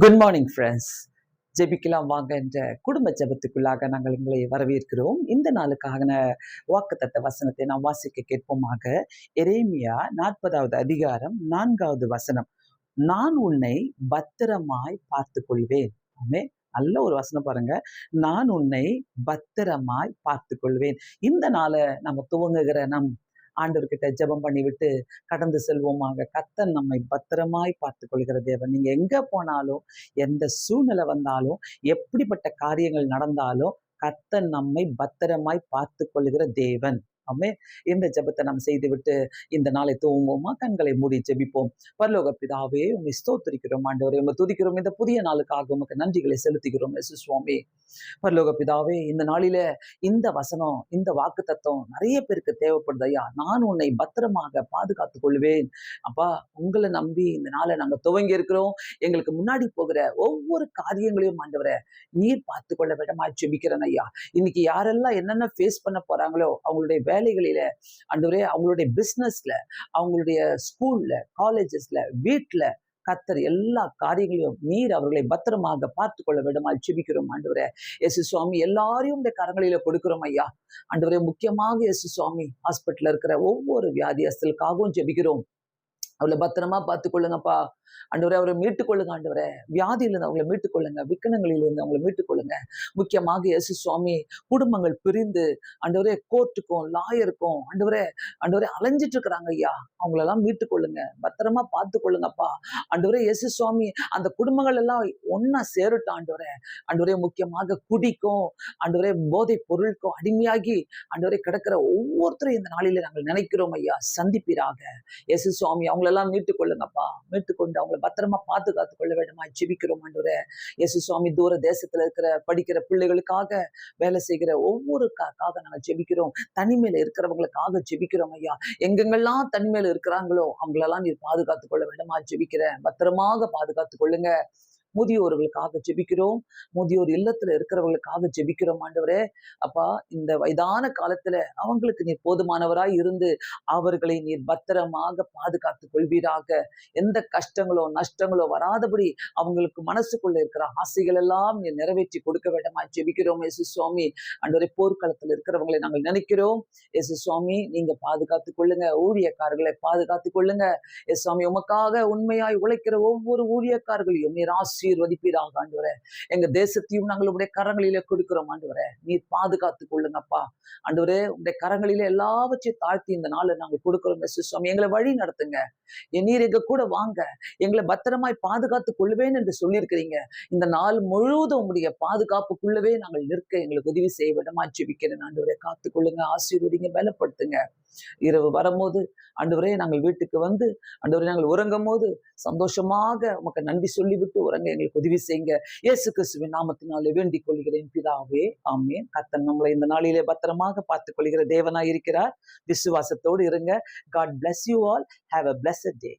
Good morning friends ஜெபிக்கலாம் வாங்க என்ற குடும்ப ஜெபத்துக்குள்ளாக நாங்கள் உங்களை வரவேற்கிறோம். இந்த நாளுக்கான வாக்குத்தத்த வசனத்தை நாம் வாசிக்க கேட்போமாக. எரேமியா நாற்பதாவது அதிகாரம் நான்காவது வசனம். நான் உன்னை பத்திரமாய் பார்த்து கொள்வேன் ஆமே நல்ல ஒரு வசனம் பாருங்க. நான் உன்னை பத்திரமாய் பார்த்து கொள்வேன் இந்த நாளை நம்ம துவங்குகிற நம் ஆண்டவர்கிட்ட ஜெபம் பண்ணிவிட்டு கடந்து செல்வோமாக. கத்தன் நம்மை பத்திரமாய் பார்த்து கொள்கிற தேவன். நீங்க எங்க போனாலும் எந்த சூழ்நிலை வந்தாலும் எப்படிப்பட்ட காரியங்கள் நடந்தாலும் கத்தன் நம்மை பத்திரமாய் பார்த்து கொள்கிற தேவன். அம்மே இந்த ஜெபத்தை நாம் செய்துவிட்டு இந்த நாளை துவங்குவோமா கண்களை மூடி ஜெபிப்போம். பரலோக பிதாவே உண்மை ஸ்தோத்திரிக்கிறோம் ஆண்டவரே. உண்மை துதிக்கிறோம். இந்த புதிய நாளுக்காக உமக்கு நன்றிகளை செலுத்துகிறோம் எசு சுவாமி. பரலோக பிதாவே இந்த நாளில இந்த வசனம் இந்த வாக்கு தத்துவம் நிறைய பேருக்கு தேவைப்படுது. ஐயா நான் உன்னை பத்திரமாக பாதுகாத்துக் கொள்வேன். அப்பா உங்களை நம்பி இந்த நாளை நாங்கள் துவங்கி இருக்கிறோம். எங்களுக்கு முன்னாடி போகிற ஒவ்வொரு காரியங்களையும் ஆண்டவரை நீர் பார்த்து கொள்ள விடமா ஜெபிக்கிறேன் ஐயா. இன்னைக்கு யாரெல்லாம் என்னென்ன ஃபேஸ் பண்ண போறாங்களோ அவங்களுடைய வேலைகளில ஆண்டவரே அவங்களுடைய பிஸ்னஸ்ல அவங்களுடைய ஸ்கூல்ல காலேஜஸ்ல வீட்டுல கத்தர் எல்லா காரியங்களையும் நீர் அவர்களை பத்திரமாக பார்த்து கொள்ள விடமா ஜெபிக்கிறோம் ஆண்டவரே. எஸ் சுவாமி எல்லாரையும் இந்த கரங்களில கொடுக்கிறோம் ஐயா. ஆண்டவரே முக்கியமாக எசு சுவாமி ஹாஸ்பிட்டல் இருக்கிற ஒவ்வொரு வியாதியஸ்தலுக்காகவும் ஜெபிக்கிறோம். அவளை பத்திரமா பார்த்து கொள்ளுங்கப்பா ஆண்டவரே அவரை மீட்டுக்கொள்ளுங்க ஆண்டவரே. வியாதியிலிருந்து அவங்களை மீட்டுக்கொள்ளுங்க. விக்கனங்களிலிருந்து அவங்களை மீட்டுக்கொள்ளுங்க. முக்கியமாக இயேசு சுவாமி குடும்பங்கள் பிரிந்து ஆண்டவரே கோர்ட்டுக்கும் லாயருக்கும் ஆண்டவரே ஆண்டவரே அலைஞ்சிட்டு இருக்கிறாங்க ஐயா. அவங்களெல்லாம் மீட்டுக்கொள்ளுங்க. பத்திரமா பார்த்து கொள்ளுங்கப்பா ஆண்டவரே இயேசு சுவாமி அந்த குடும்பங்கள் எல்லாம் ஒன்னா சேரட்டும் ஆண்டவரே. ஆண்டவரே முக்கியமாக குடிக்கும் ஆண்டவரே போதை பொருளுக்கும் அடிமையாகி ஆண்டவரே கிடக்கிற ஒவ்வொருத்தரும் இந்த நாளில நாங்கள் நினைக்கிறோம் ஐயா. சந்திப்பீராக. இயேசு சுவாமி அவங்களெல்லாம் மீட்டுக் கொண்டு அவங்களை பத்திரமா பாதுகாத்து கொள்ள வேண்டுமா? ஜெபிக்கிறோம் ஆண்டவரே. இயேசு சுவாமி தூர தேசத்துல இருக்கிற படிக்கிற பிள்ளைகளுக்காக வேலை செய்கிற ஒவ்வொரு காக நாங்கள் ஜெபிக்கிறோம். தனிமையில இருக்கிறவங்களுக்காக ஜெபிக்கிறோம் ஐயா. எங்கெங்கெல்லாம் தனிமையில இருக்கிறாங்களோ அவங்களெல்லாம் நீர் பாதுகாத்து கொள்ள வேண்டுமா? ஜெபிக்கிறேன். பத்திரமாக பாதுகாத்து கொள்ளுங்க முதியோர்களுக்காக ஜெபிக்கிறோம். முதியோர் இல்லத்துல இருக்கிறவர்களுக்காக ஜெபிக்கிறோம் ஆண்டவரே. அப்பா இந்த வயதான காலத்துல அவங்களுக்கு நீர் போதுமானவராய் இருந்து அவர்களை நீர் பத்திரமாக பாதுகாத்து கொள்வீராக. எந்த கஷ்டங்களோ நஷ்டங்களோ வராதபடி அவங்களுக்கு மனசுக்குள்ள இருக்கிற ஆசைகள் எல்லாம் நீர் நிறைவேற்றி கொடுக்க வேண்டுமா ஜெபிக்கிறோம் எசு சுவாமி. அன்றரை போர்க்களத்தில் இருக்கிறவங்களை நாங்கள் நினைக்கிறோம். எசு சுவாமி நீங்க பாதுகாத்து கொள்ளுங்க. ஊழியக்காரர்களை பாதுகாத்துக் கொள்ளுங்க. எஸ் சுவாமி உமக்காக உண்மையாய் உழைக்கிற ஒவ்வொரு ஊழியக்காரர்களையும் நீர் ஆசீர்வதிப்பீராக ஆண்டவரே. எங்க தேசத்தையும் நாங்கள் உடைய கரங்களிலே கொடுக்கிறோம் ஆண்டு வர நீர் பாதுகாத்து கொள்ளுங்கப்பா. ஆண்டவரே உடைய கரங்களிலே எல்லாவற்றையும் தாழ்த்தி இந்த நாளை நாங்கள் கொடுக்கிறோம் சுவாமி. எங்களை வழி நடத்துங்க. என் நீர் எங்க கூட வாங்க. எங்களை பத்திரமாய் பாதுகாத்து கொள்வேன் என்று சொல்லியிருக்கிறீங்க. இந்த நாள் முழுவதும் உங்களுடைய பாதுகாப்புக்குள்ளவே நாங்கள் நிற்க எங்களுக்கு உதவி செய்ய விடமா ஜெபிக்கிறேன் ஆண்டவரே. காத்து கொள்ளுங்க ஆசீர்வதிங்க பலப்படுத்துங்க. இரவு வரும்போது ஆண்டவரே நாங்கள் வீட்டுக்கு வந்து ஆண்டவரே நாங்கள் உறங்கும் போது சந்தோஷமாக உமக்கு நன்றி சொல்லிவிட்டு உறங்க எங்களுக்கு உதவி செய்யுங்க. இயேசு கிறிஸ்துவின் நாமத்தினாலே வேண்டிக் கொள்கிறேன் பிதாவே. ஆமேன். கத்தன் நம்மளை இந்த நாளிலே பத்திரமாக பார்த்துக் கொள்கிற தேவனாய் இருக்கிறார் விசுவாசத்தோடு இருங்க. God bless you all have a bless day